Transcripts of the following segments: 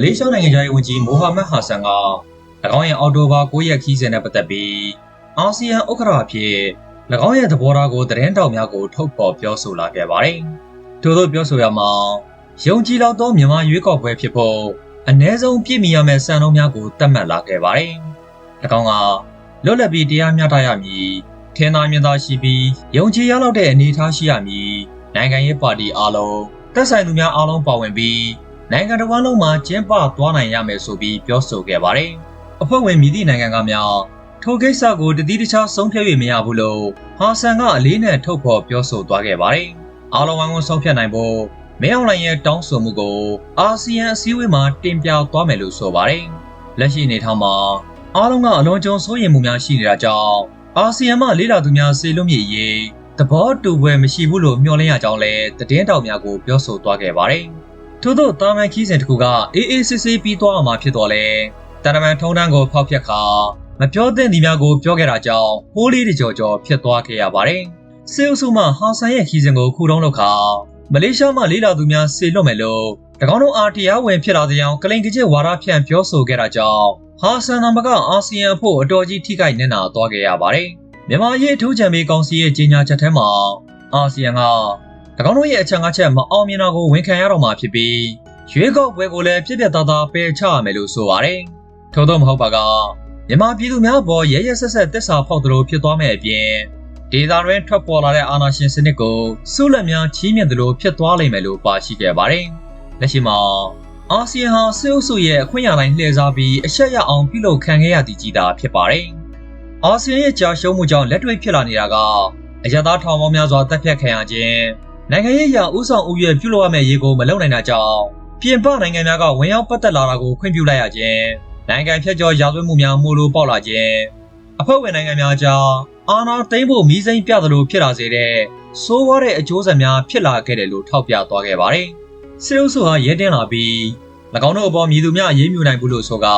မလေးရှားနိုင်ငံသားရေးဝန်ကြီးမိုဟာမက်ဟာဆန်က၎င်းရဲ့အော်တိုဘာ9ရက်ခီးစဉ်နဲ့ပတ်သက်ပြီးအာဆီယံဥက္ကဋ္ဌအဖြစ်၎င်းရဲ့သဘောထားကိုသတင်းတောက်များကိုထုတ်ဖော်ပြောဆိုလာခဲ့ပါတယ်။ထို့သောပြောဆိုရမှာယုံကြည်လောက်သောမြန်မာရွေးကောက်ပွဲဖြစ်ဖို့အ ਨੇ ဆုံးပြည့်မီရမယ့်စံနှုန်းများကိုသတ်မှတ်လာခဲ့ပါတယ်။၎င်းကလွတ်လပ်ပြီးတရားမျှတရမည်ထင်သာမြင်သာရှိပြီးယုံကြည်ရလောက်တဲ့အနေအထားရှိရမည်နိုင်ငံရေးပါတီအားလုံးသက်ဆိုင်သူများအားလုံးပါဝင်ပြီး နိုင်ငံတော်ဝန်လုံးမှာကျင်းပသွားနိုင်ရမယ်ဆိုပြီးပြောဆိုခဲ့ပါတယ်။အဖွဲ့ဝင်မိသည့်နိုင်ငံကများထိုကိစ္စကိုတတိတခြားဆုံးဖြတ်၍မရဘူးလို့ဟာဆန်ကအလေးနဲ့ထုတ်ဖော်ပြောဆိုသွားခဲ့ပါတယ်။အားလုံးဝိုင်းဝန်းဆုံးဖြတ်နိုင်ဖို့မင်းအောင်လှိုင်ရဲ့တောင်းဆိုမှုကိုအာဆီယံအစည်းအဝေးမှာတင်ပြသွားမယ်လို့ဆိုပါတယ်။လက်ရှိအနေထားမှာအားလုံးကအလွန်ကြုံစိုးရိမ်မှုများရှိနေတာကြောင့်အာဆီယံမှလေးလာသူများစေလွတ်မြေရေးသဘောတူပွဲမရှိဘူးလို့မျှော်လင့်ရကြောင်းလည်းသတင်းတောက်များကိုပြောဆိုသွားခဲ့ပါတယ်။ ထို့သောတာမန်ခီးစဉ်တစ်ခုကအေးအေးဆေးဆေးပြီးသွားမှာဖြစ်တော်လဲတာမန်ထုံးတန်းကိုဖောက်ဖျက်ခါမပြောသင့်သည်များကိုပြောခဲ့တာကြောင့်ဟိုးလေးတကြော်ကြော်ဖြစ်သွားခဲ့ရပါတယ်။စေအုပ်စုမှဟာဆန်ရဲ့ခီးစဉ်ကိုခုတုံးလောက်ခါမလေးရှားမှလေးလာသူများစေလွတ်မယ်လို့၎င်းတို့အားတရားဝင်ဖြစ်လာတဲ့အောင်ကလိန်ကကျစ်ဝါဒဖြန့်ပြောဆိုခဲ့တာကြောင့်ဟာဆန်နံပါတ်ကအာဆီယံဖို့အတော်ကြီးထိခိုက်နေတာသွားခဲ့ရပါတယ်။မြန်မာရေးထိုးချံမေကောင်စီရဲ့ကြေညာချက်ထဲမှာအာဆီယံက၎ င်းတို့ရဲ့အချက်ငါးချက်မအောင်မြင်တာကိုဝန်ခံရတော့မှာဖြစ်ပြီးရွေးကောက်ပွဲကိုလည်းပြည့်ပြည့်သားသားပယ်ချရမယ်လို့ဆိုပါတယ်။ထို့သောမဟုတ်ပါကမြန်မာပြည်သူများပေါ်ရဲရဲဆက်ဆက်တစ္ဆာဖောက်သလိုဖြစ်သွားမဲ့အပြင်ဒေသတွင်းထွက်ပေါ်လာတဲ့အာဏာရှင်စနစ်ကိုစုလက်များချီးမြှင့်သလိုဖြစ်သွားလိမ့်မယ်လို့ပါရှိခဲ့ပါတယ်။လက်ရှိမှာအာဆီယံဟာစစ်အုပ်စုရဲ့အခွင့်အာဏာလှည့်စားပြီးအဆက်ရအောင်ပြုလုပ်ခံခဲ့ရသည်ကြီးတာဖြစ်ပါတယ်။အာဆီယံရဲ့ကြာရှုံးမှုကြောင့်လက်တွေ့ဖြစ်လာနေတာကအရသာထောင်ပေါင်းများစွာတပ်ဖြတ်ခံရခြင်း နိုင်ငံရေးရာဥဆောင်ဥယျာဉ်ပြုလုပ်ရမယ့်ရေကိုမလုပ်နိုင်တာကြောင့်ပြင်ပနိုင်ငံများကဝင်ရောက်ပတ်သက်လာတာကိုခွင့်ပြုလိုက်ရခြင်းနိုင်ငံဖြတ်ကျော်ရာဇဝတ်မှုများမှုလိုပေါက်လာခြင်းအဖွဲ့ဝင်နိုင်ငံများကြားအာဏာသိမ်းဖို့မီးစိမ်းပြသလိုဖြစ်လာစေတဲ့ဆိုးဝါးတဲ့အကျိုးဆက်များဖြစ်လာခဲ့တယ်လို့ထောက်ပြသွားခဲ့ပါတယ်။စစ်အုပ်စုဟာရဲတင်းလာပြီး၎င်းတို့အပေါ်မြည်သူများအေးမြူနိုင်ဘူးလို့ဆိုကာ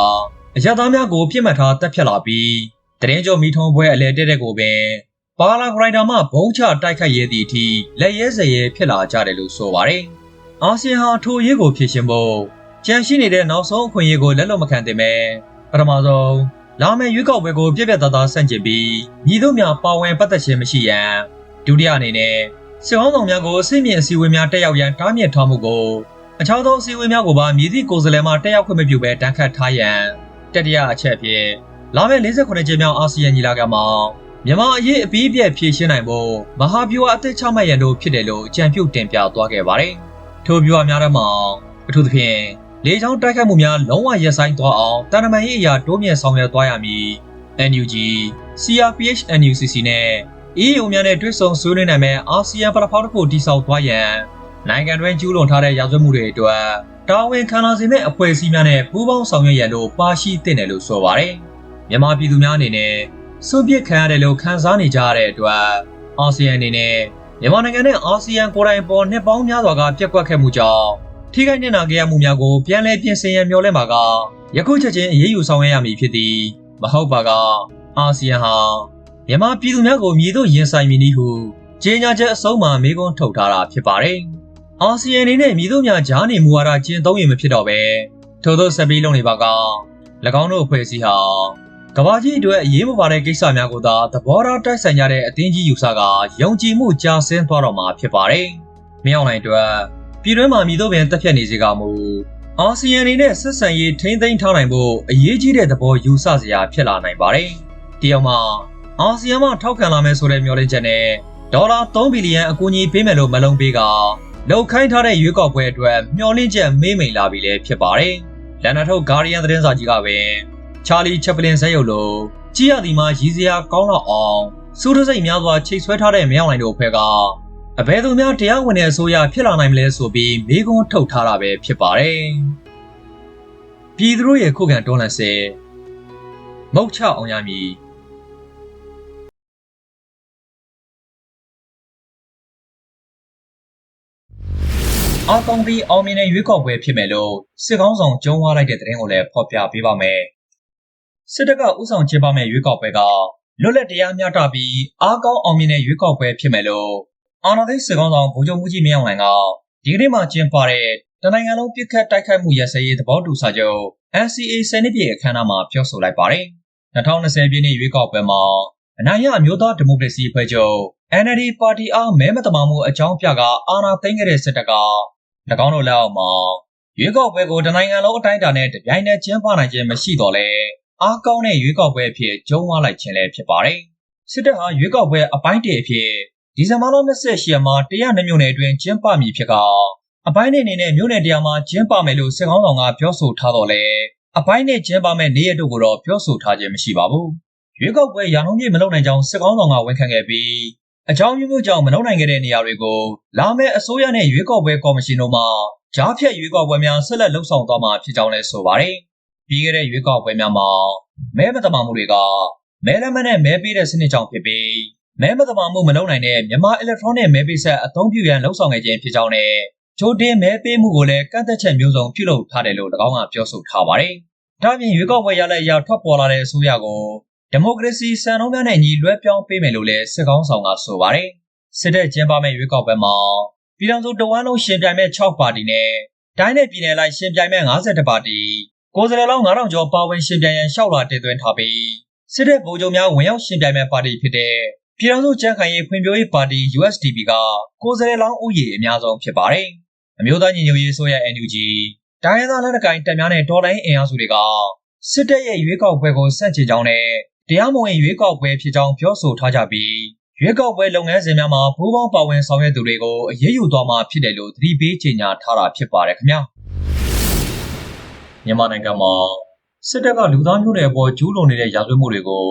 အရသားများကိုပြစ်မှတ်ထားတပ်ဖြတ်လာပြီးတရင်ကျော်မီထုံးပွဲအလဲတက်တဲ့ကိုပင် ပါလာဂရိုက်တာမှဘုံချတိုက်ခိုက်ရဲသည့်အထိလက်ရဲစရဲဖြစ်လာကြတယ်လို့ဆိုပါတယ်။အာဆီယံဟာထိုရေးကိုဖြည့်ရှင်ဖို့ကြံရှိနေတဲ့နောက်ဆုံးအခွင့်အရေးကိုလက်လွတ်မခံသင့်ပဲပထမဆုံးလာမယ့်ရွေးကောက်ပွဲကိုပြည့်ပြည့်သားသားဆန့်ကျင်ပြီးညီတို့များပါဝင်ပတ်သက်ခြင်းမရှိရန်ဒုတိယအနေနဲ့စစ်ကောင်းဆောင်များကိုအစိမ့်မြင့်အစည်းအဝေးများတက်ရောက်ရန်တားမြစ်ထားမှုကိုအခြားသောအစည်းအဝေးများကိုပါမြည်သည့်ကိုယ်စားလှယ်မှတက်ရောက်ခွင့်မပြုဘဲတန်းခတ်ထားရန်တတိယအချက်ဖြင့်လာမယ့်48ကြိမ်မြောက်အာဆီယံညီလာခံမှာ မြန်မာအရေးအပြီးအပြည့်ဖြည့်ရှင်းနိုင်ဖို့မဟာဗျူဟာအသစ်ချမှတ်ရန်တို့ဖြစ်တယ်လို့အကြံပြုတင်ပြသွားခဲ့ပါတယ်။ထိုဗျူဟာများထဲမှာအထူးသဖြင့်လေကြောင်းတိုက်ခိုက်မှုများလုံးဝရပ်ဆိုင်းသွားအောင်တန်တမန်ရေးအရာတိုးမြင့်ဆောင်ရွက်သွားရမည်။ NUG, CRPH, NUCC နဲ့ EU များနဲ့တွဲဆုံဆွေးနွေးနိုင်မဲ့အာဆီယံပလက်ဖောင်းတစ်ခုတည်ဆောက်သွားရန်နိုင်ငံတွင်းကျူးလွန်ထားတဲ့ရာဇဝတ်မှုတွေအတွက်တာဝန်ခံလာစေမဲ့အဖွဲ့အစည်းများနဲ့ပူးပေါင်းဆောင်ရွက်ရန်လို့ပါရှိသင့်တယ်လို့ဆိုပါတယ်။မြန်မာပြည်သူများအနေနဲ့ စွန့်ပစ်ခံရတယ်လို့ခံစားနေကြရတဲ့အတွက်အာဆီယံအနေနဲ့မြန်မာနိုင်ငံနဲ့အာဆီယံကိုယ်တိုင်ပေါ်နှစ်ပေါင်းများစွာကပြက်ကွက်ခဲ့မှုကြောင့်ထိခိုက်နေတာခဲ့ရမှုများကိုပြန်လည်ပြင်ဆင်ရန်မျှော်လင့်ပါကယခုချက်ချင်းအရေးယူဆောင်ရွက်ရမည်ဖြစ်သည်မဟုတ်ပါကအာဆီယံဟာမြန်မာပြည်သူများကိုမြည်သို့ရင်ဆိုင်မည်နည်းဟုကြေညာချက်အစုံမှာမေးခွန်းထုတ်ထားတာဖြစ်ပါတယ်။အာဆီယံအနေနဲ့မြည်သို့များဂျားနေမူဝါဒကျင့်သုံးရင်မဖြစ်တော့ပဲထို့သောဆက်ပြီးလုပ်နေပါက၎င်းတို့အဖွဲ့အစည်းဟာ ကဘာကြီးအတွက်အရေးမပါတဲ့ကိစ္စများကိုသာသဘောထားတိုက်ဆိုင်ကြတဲ့အသင်းကြီးယူဆကယုံကြည်မှုကြာဆင်းသွားတော့မှာဖြစ်ပါတယ်။မင်းအောင်လှိုင်အတွက်ပြည်တွင်းမှာမြည်သို့ပင်တက်ဖြတ်နေစေကမူအာဆီယံအနေနဲ့ဆက်ဆံရေးထိမ့်သိမ်းထားနိုင်ဖို့အရေးကြီးတဲ့သဘောယူဆစရာဖြစ်လာနိုင်ပါတယ်။တယောက်မှအာဆီယံမှထောက်ခံလာမယ်ဆိုတဲ့မျှော်လင့်ချက်နဲ့ဒေါ်လာ3ဘီလီယံအကူအညီပေးမယ်လို့မလုံပေးကလောက်ခိုင်းထားတဲ့ရွေးကောက်ပွဲအတွက်မျှော်လင့်ချက်မေးမိန်လာပြီလေဖြစ်ပါတယ်။လန်နာထုတ်ဂါရီယန်သတင်းစာကြီးကပင် ချာလီချက်ပလင်ဇက်ရုပ်လိုကြည်ရသည်မှာရည်စရာကောင်းတော့အောင်စူးတစိတ်များစွာချိတ်ဆွဲထားတဲ့မြောင်းလိုင်တို့အဖွဲ့ကအဘယ်သူများတရားဝင်တဲ့အစိုးရဖြစ်လာနိုင်မလဲဆိုပြီးမေးခွန်းထုတ်ထားတာပဲဖြစ်ပါတယ်။ပြည်သူတို့ရဲ့ခုခံတွန်းလှန်စေမုတ်ချအောင်ရမည်အာကောင်ပြီးအောင်မြင်တဲ့ရွေးကောက်ပွဲဖြစ်မယ်လို့စစ်ကောင်းဆောင်ကျုံးဝါလိုက်တဲ့သတင်းကိုလည်းဖော်ပြပေးပါမယ်။ စစ်တပ်ကဥဆောင်ကျင်းပမဲ့ရွေးကောက်ပွဲကလွတ်လပ်တရားမျှတပြီးအားကောင်းအောင်မြင်တဲ့ရွေးကောက်ပွဲဖြစ်မယ်လို့အာဏာသိမ်းစစ်ကောင်းဆောင်ဗိုလ်ချုပ်မှုကြီးမင်းအောင်လှိုင်ကဒီကနေ့မှကျင်းပတဲ့တနိုင်ငံလုံးပြစ်ခတ်တိုက်ခိုက်မှုရစရေးသဘောတူစာချုပ် NCA ဆယ်နှစ်ပြည့်အခမ်းအနားမှာပြောဆိုလိုက်ပါတယ်။2020ပြည့်နှစ်ရွေးကောက်ပွဲမှာအနိုင်ရအမျိုးသားဒီမိုကရေစီအဖွဲ့ချုပ် NLD ပါတီအားမဲမတမာမှုအကြောင်းပြကအာဏာသိမ်းခဲ့တဲ့စစ်တပ်က၎င်းတို့လက်အောက်မှာရွေးကောက်ပွဲကိုတနိုင်ငံလုံးအတိုင်းအတာနဲ့တပြိုင်တည်းကျင်းပနိုင်ခြင်းမရှိတော့လဲ အားကောင်းတဲ့ရွေးကောက်ပွဲအဖြစ်ကျုံးဝလိုက်ခြင်းလည်းဖြစ်ပါတယ်။စစ်တပ်ဟာရွေးကောက်ပွဲအပိုင်းတအဖြစ်ဒီဇင်ဘာလ28ရက်မှာတရားနှမြို့နယ်အတွင်းကျင်းပမည်ဖြစ်ကအပိုင်းနဲ့အနေနဲ့မြို့နယ်တရားမှာကျင်းပမယ်လို့စစ်ကောင်းဆောင်ကပြောဆိုထားတော့လေအပိုင်းနဲ့ကျင်းပမဲ့နေရတို့ကိုတော့ပြောဆိုထားခြင်းမရှိပါဘူး။ရွေးကောက်ပွဲရာနှုန်းပြည့်မလုပ်နိုင်ကြောင်းစစ်ကောင်းဆောင်ကဝန်ခံခဲ့ပြီးအကြောင်းမျိုးမျိုးကြောင့်မလုပ်နိုင်ခဲ့တဲ့နေရာတွေကိုလာမယ့်အစိုးရနဲ့ရွေးကောက်ပွဲကော်မရှင်တို့မှကြားဖြတ်ရွေးကောက်ပွဲများဆက်လက်လှုပ်ဆောင်သွားမှာဖြစ်ကြောင်းလည်းဆိုပါတယ်။ ပြီးခဲ့တဲ့ရွေးကောက်ပွဲများမှာမဲမတမာမှုတွေကမဲလက်မနဲ့မဲပေးတဲ့စနစ်ကြောင့်ဖြစ်ပြီးမဲမတမာမှုမလုပ်နိုင်တဲ့မြန်မာအီလက်ထရောနစ်မဲပေးဆက်အသုံးပြုရန်လှုပ်ဆောင်ခဲ့ခြင်းဖြစ်ကြောင်းနဲ့ဂျိုတင်မဲပေးမှုကိုလည်းကန့်သက်ချက်မျိုးစုံပြုလုပ်ထားတယ်လို့၎င်းကပြောဆိုထားပါတယ်။ဒါ့အပြင်ရွေးကောက်ပွဲရလဒ်အရထွက်ပေါ်လာတဲ့အစိုးရကိုဒီမိုကရေစီစံနှုန်းများနဲ့ညီလွဲပြောင်းပေးမယ်လို့လည်းစစ်ကောင်းဆောင်ကဆိုပါတယ်။စစ်တပ်ကျင်းပမဲ့ရွေးကောက်ပွဲမှာပြည်ထောင်စုတဝန်းလုံးရှင်ပြိုင်မဲ့6ပါတီနဲ့တိုင်းနယ်ပြည်နယ်လိုက်ရှင်ပြိုင်မဲ့52ပါတီ ကိုယ်စားလှယ်လောင်း9000ကျော်ပါဝင်ရှင်ပြိုင်ရန်လျှောက်လာတင်သွင်းထားပြီးစစ်တပ်ဗိုလ်ချုပ်များဝင်ရောက်ရှင်ပြိုင်မဲ့ပါတီဖြစ်တဲ့ပြည်ထောင်စုကြံ့ခိုင်ရေးဖွံ့ဖြိုးရေးပါတီ USDP ကကိုယ်စားလှယ်လောင်းဦးရေအများဆုံးဖြစ်ပါတယ်။အမျိုးသားညီညွတ်ရေးဆိုရ NUG တိုင်းရင်းသားလက်နက်ကိုင်တပ်များနဲ့တော်လိုင်းအင်အားစုတွေကစစ်တပ်ရဲ့ရွေးကောက်ပွဲကိုစန့်ကျင်ကြောင်းနဲ့တရားမဝင်ရွေးကောက်ပွဲဖြစ်ကြောင်းပြောဆိုထားကြပြီးရွေးကောက်ပွဲလုပ်ငန်းစဉ်များမှာပူးပေါင်းပါဝင်ဆောင်ရွက်သူတွေကိုအရေးယူသွားမှာဖြစ်တယ်လို့သတိပေးကြေညာထားတာဖြစ်ပါတယ်ခင်ဗျာ မြန်မာနိုင်ငံမှာစစ်တပ်ကလူသားမျိုးနွယ်အပေါ်ကျူးလွန်နေတဲ့ရာဇဝတ်မှုတွေကို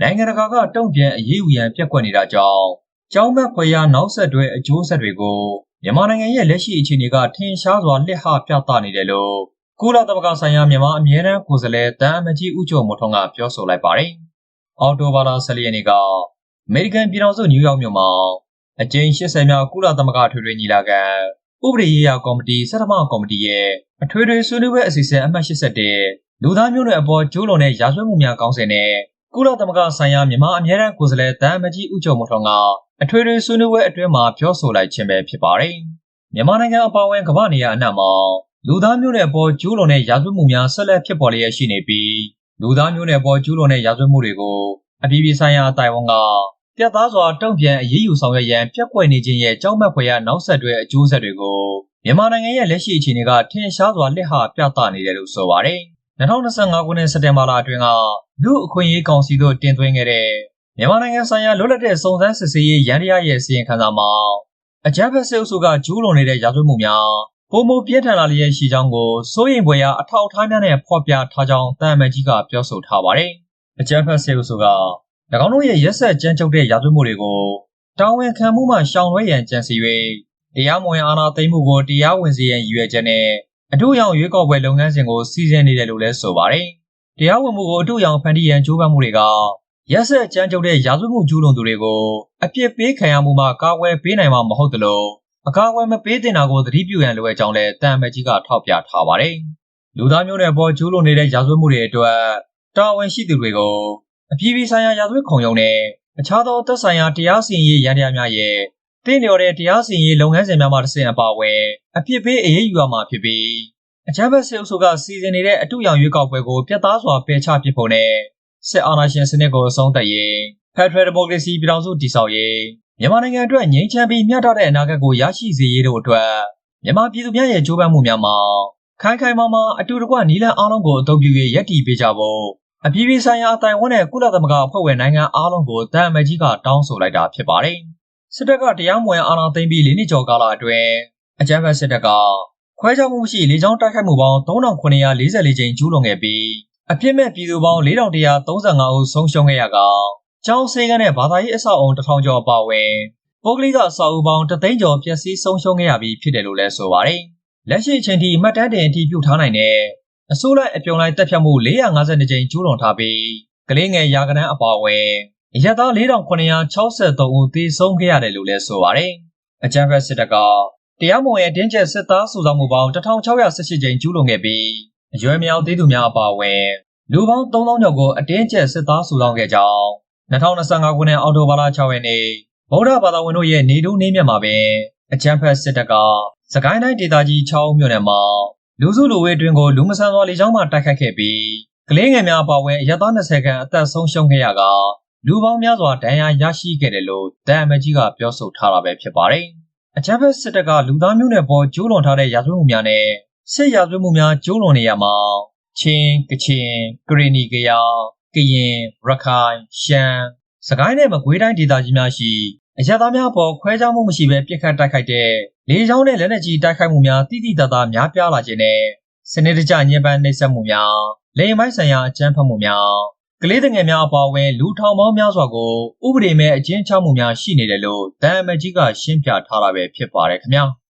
နိုင်ငံတကာကတုံ့ပြန်အရေးယူရန်ပြက်ကွက်နေတာကြောင့်ကြောင်းမက်ခွေရနောက်ဆက်တွဲအကျိုးဆက်တွေကိုမြန်မာနိုင်ငံရဲ့လက်ရှိအခြေအနေကထင်ရှားစွာလက်ဟပြသနေတယ်လို့ကုလသမဂ္ဂဆိုင်ရာမြန်မာအမြဲတမ်းကိုယ်စားလှယ်တန်အမကြီးဦးကျော်မိုးထွန်းကပြောဆိုလိုက်ပါတယ်။အော်တိုဘာလ14ရက်နေ့ကအမေရိကန်ပြည်ထောင်စုနယူးယောက်မြို့မှာအကြိမ်80မြောက်ကုလသမဂ္ဂထွေထွေညီလာခံ ဥပဒေရေးရာကော်မတီစက်တမကော်မတီရဲ့အထွေထွေဆွေးနွေးပွဲအစီအစဉ်အမှတ်81လူသားမျိုးနွယ်အပေါ်ကျိုးလွန်တဲ့ရာဇဝတ်မှုများကောင်းစဉ်နဲ့ကုလသမဂ္ဂဆိုင်ရာမြန်မာအမြဲတမ်းကိုယ်စားလှယ်တန်အမကြီးဦးကျော်မိုးထွန်းကအထွေထွေဆွေးနွေးပွဲအတွင်းမှာပြောဆိုလိုက်ခြင်းပဲဖြစ်ပါတယ်။မြန်မာနိုင်ငံအပါအဝင်ကမ္ဘာနေရာအနှံ့မှာလူသားမျိုးနွယ်အပေါ်ကျိုးလွန်တဲ့ရာဇဝတ်မှုများဆက်လက်ဖြစ်ပေါ်လျက်ရှိနေပြီးလူသားမျိုးနွယ်အပေါ်ကျိုးလွန်တဲ့ရာဇဝတ်မှုတွေကိုအပြည်ပြည်ဆိုင်ရာအတိုင်းအဝန်က ပြတ်သားစွာတုံ့ပြန်အရေးယူဆောင်ရွက်ရန်ပြက်ကွက်နေခြင်းရဲ့ကြောက်မက်ဖွယ်ရာနောက်ဆက်တွဲအကျိုးဆက်တွေကိုမြန်မာနိုင်ငံရဲ့လက်ရှိအခြေအနေကထင်ရှားစွာလက်ဟာပြသနေတယ်လို့ဆိုပါတယ်။2025ခုနှစ်စက်တင်ဘာလအတွင်းကလူအခွင့်အရေးကောင်စီတို့တင်သွင်းခဲ့တဲ့မြန်မာနိုင်ငံဆိုင်ရာလွတ်လပ်တဲ့စုံစမ်းစစ်ဆေးရေးရန်တရားရဲ့စီရင်ခံစာမှာအကြမ်းဖက်စစ်အုပ်စုကကျူးလွန်နေတဲ့ရာဇဝတ်မှုများပုံမပြင်းထန်လာလျက်ရှိကြောင်းကိုစိုးရိမ်ဖွယ်ရာအထောက်အထားများနဲ့ဖော်ပြထားကြောင်းတန်အမတ်ကြီးကပြောဆိုထားပါတယ်။အကြမ်းဖက်စစ်အုပ်စုက၎ င်းတို့ရဲ့ရက်ဆက်ကြမ်းကြုတ်တဲ့ရာဇဝတ်မှုတွေကိုတာဝန်ခံမှုမှရှောင်လွှဲရန်ကြံစီ၍တရားမဝင်အာဏာသိမ်းမှုကိုတရားဝင်စေရန်ရည်ရွယ်ချက်နဲ့အထူးရောင်ရွေးကောက်ပွဲလုပ်ငန်းစဉ်ကိုစီစဉ်နေတယ်လို့လည်းဆိုပါတယ်။တရားဝင်မှုကိုအထူးရောင်ဖန်တီးရန်ကြိုးပမ်းမှုတွေကရက်ဆက်ကြမ်းကြုတ်တဲ့ရာဇဝတ်မှုကျူးလွန်သူတွေကိုအပြစ်ပေးခံရမှုမှကာကွယ်ပေးနိုင်မှာမဟုတ်သလိုအကာအကွယ်မပေးတင်တာကိုသတိပြုရန်လိုအပ်ကြောင်းလည်းတန်အမတ်ကြီးကထောက်ပြထားပါတယ်။လူသားမျိုးနွယ်ပေါ်ကျူးလွန်နေတဲ့ရာဇဝတ်မှုတွေအတွက်တာဝန်ရှိသူတွေကို အပြည်ပြည်ဆိုင်ရာရာဇဝတ်ခုံရုံးနဲ့အခြားသောသက်ဆိုင်ရာတရားစီရင်ရေးရန်တရားများရဲ့တင့်လျော်တဲ့တရားစီရင်ရေးလုပ်ငန်းစဉ်များမှတစ်ဆင့်အပါအဝင်အပြစ်ပေးအရေးယူရမှာဖြစ်ပြီးအကြမ်းဖက်စစ်အုပ်စုကစီစဉ်နေတဲ့အတူရောင်ရွေးကောက်ပွဲကိုပြတ်သားစွာပယ်ချပစ်ဖို့နဲ့စစ်အာဏာရှင်စနစ်ကိုအဆုံးသတ်ရေးဖက်ဒရယ်ဒီမိုကရေစီပြည်ထောင်စုတည်ဆောက်ရေးမြန်မာနိုင်ငံအတွက်ငြိမ်းချမ်းပြီးမျှတတဲ့အနာဂတ်ကိုရရှိစေရေးတို့အတွက်မြန်မာပြည်သူများရဲ့ကြိုးပမ်းမှုများမှာခိုင်ခိုင်မာမာအတူတကွနီလန်အားလုံးကိုအသုံးပြု၍ရည်တည်ပေးကြဖို့ အပြည်ပြည်ဆိုင်ရာအတိုင်းအဝန်နဲ့ကုလသမဂ္ဂအဖွဲ့ဝင်နိုင်ငံအားလုံးကိုတန်အမကြီးကတောင်းဆိုလိုက်တာဖြစ်ပါတယ်။စစ်တပ်ကတရားမဝင်အာဏာသိမ်းပြီး၄နှစ်ကျော်ကာလအတွင်းအကြမ်းဖက်စစ်တပ်ကခွဲခြားမှုမရှိလေကြောင်းတိုက်ခိုက်မှုပေါင်း3944ကြိမ်ကျူးလွန်ခဲ့ပြီးအပြစ်မဲ့ပြည်သူပေါင်း4135ဦးဆုံးရှုံးခဲ့ရကကျောင်းဆေးကန်းနဲ့ဘာသာရေးအဆောက်အုံ1000ကျော်ပါဝင်ပုဂ္ဂလိကအဆောက်အဦပေါင်း3သိန်းကျော်ပျက်စီးဆုံးရှုံးခဲ့ရပြီးဖြစ်တယ်လို့လည်းဆိုပါတယ်။လက်ရှိအချိန်ထိမှတ်တမ်းတင်အတည်ပြုထားနိုင်တဲ့ အစိုးရအပြုံလိုက်တက်ဖြတ်မှု452ကြိမ်ကျူးလွန်ထားပြီးကလေးငယ်ရာကနန်းအပါအဝင်ရက်သား4963ဦးသေဆုံးခဲ့ရတယ်လို့လည်းဆိုပါတယ်။အကြမ်းဖက်စစ်တပ်ကတရားမဝင်အတင်းကျပ်စစ်သားစုဆောင်မှုပေါင်း1618ကြိမ်ကျူးလွန်ခဲ့ပြီးအရွယ်မြောက်သေးသူများအပါအဝင်လူပေါင်း3000ကျော်ကိုအတင်းကျပ်စစ်သားစုဆောင်ခဲ့ကြောင်း2025ခုနှစ်အောက်တိုဘာလ6ရက်နေ့ဗုဒ္ဓဘာသာဝင်တို့ရဲ့နေတိုးနေမြတ်မှာပင်အကြမ်းဖက်စစ်တပ်ကစကိုင်းတိုင်းဒေသကြီး6မြို့နယ်မှာ လူစုလူဝေးတွင်ကိုလူမဆန်စွာလေကြောင်းမှတိုက်ခတ်ခဲ့ပြီးကလေးငယ်များအပါအဝင်အရက်သား20ခန့်အသက်ဆုံးရှုံးခဲ့ရကလူပေါင်းများစွာဒဏ်ရာရရှိခဲ့တယ်လို့တန်အမကြီးကပြောဆိုထားတာပဲဖြစ်ပါတယ်။အကြမ်းဖက်စစ်တပ်ကလူသားမျိုးနွယ်ပေါ်ကျူးလွန်ထားတဲ့ရာဇဝတ်မှုများနဲ့စစ်ရာဇဝတ်မှုများကျူးလွန်နေရမှာချင်းကချင်ကရီနီကယာကရင်ရခိုင်ရှမ်းစကိုင်းနဲ့မကွေးတိုင်းဒေသကြီးများရှိအရက်သားများပေါ်ခွဲခြားမှုမရှိဘဲပြစ်ခတ်တိုက်ခိုက်တဲ့ လေကြောင်းနဲ့လက်နက်ကြီးတိုက်ခိုက်မှုများတိတိတတ်တာများပြားလာခြင်းနဲ့စနစ်တကျညှဉ်းပန်းနှိပ်စက်မှုများလိမ်မိုက်ဆိုင်ရာအကြမ်းဖက်မှုများကလေးငယ်များအပါအဝင်လူထောင်ပေါင်းများစွာကိုဥပဒေမဲ့အကျဉ်းချမှုများရှိနေတယ်လို့တန်အမတ်ကြီးကရှင်းပြထားတာပဲဖြစ်ပါတယ်ခင်ဗျာ။